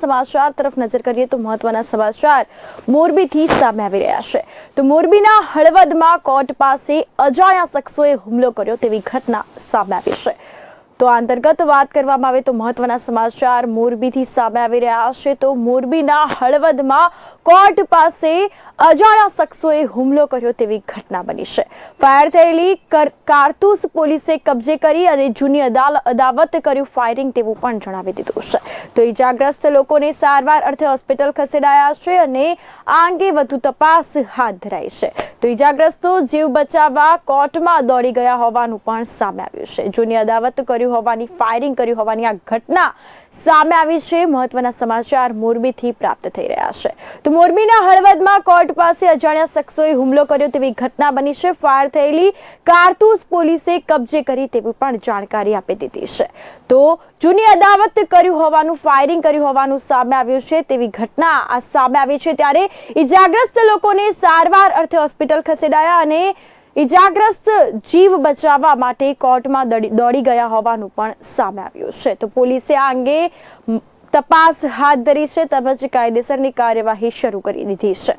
સમાચાર તરફ નજર કરીએ તો મહત્વના સમાચાર મોરબીથી સામે આવી રહ્યા છે. તો મોરબીના હળવદમાં કોર્ટ પાસે અજાણ્યા શખ્સોએ હુમલો કર્યો તેવી ઘટના સામે આવી છે. તો આ અંતર્ગત વાત કરવામાં આવે તો મહત્વના સમાચાર મોરબીથી સામે આવી રહ્યા છે. તો મોરબીના હળવદમાં કોર્ટ પાસે અજાણ્યા શખ્સોએ હુમલો કર્યો તેવી ઘટના બની છે. ફાયર થયેલી કર- કારતૂસ પોલીસે કબજે કરી અને જૂની અદાવત કર્યું ફાયરિંગ તેવું પણ જણાવી દીધું છે. તો ઈજાગ્રસ્ત લોકોને સારવાર અર્થે હોસ્પિટલ ખસેડાયા છે અને આ અંગે વધુ તપાસ હાથ ધરાઈ છે. તો ઈજાગ્રસ્તો જીવ બચાવવા કોર્ટમાં દોડી ગયા હોવાનું પણ સામે આવ્યું છે. જૂની અદાવત કર્યું હોવાની, ફાયરિંગ કર્યું હોવાની આ ઘટના સામે આવી છે. મહત્વના સમાચાર મોરબીથી પ્રાપ્ત થઈ રહ્યા છે. તો મોરબીના હળવદમાં કોર્ટ પાસે અજાણ્યા શખ્સોએ હુમલો કર્યો તેવી ઘટના બની છે. ફાયર થયેલી કારતૂસ પોલીસે કબજે કરી તેવી પણ જાણકારી આપી દીધી છે. તો જૂની અદાવત કર્યું હોવાનું ફાયરિંગ કર્યું હોવાનું સામે આવ્યું છે તેવી ઘટના આ સામે આવી છે ત્યારે ઈજાગ્રસ્ત લોકોને સારવાર અર્થે હોસ્પિટલ ખસેડાયા અને ઈજાગ્રસ્ત જીવ બચાવવા માટે કોર્ટમાં દોડી ગયા હોવાનું પણ સામે આવ્યું છે. તો પોલીસે આ અંગે તપાસ હાથ ધરી છે, તેમજ કાયદેસરની કાર્યવાહી શરૂ કરી દીધી છે.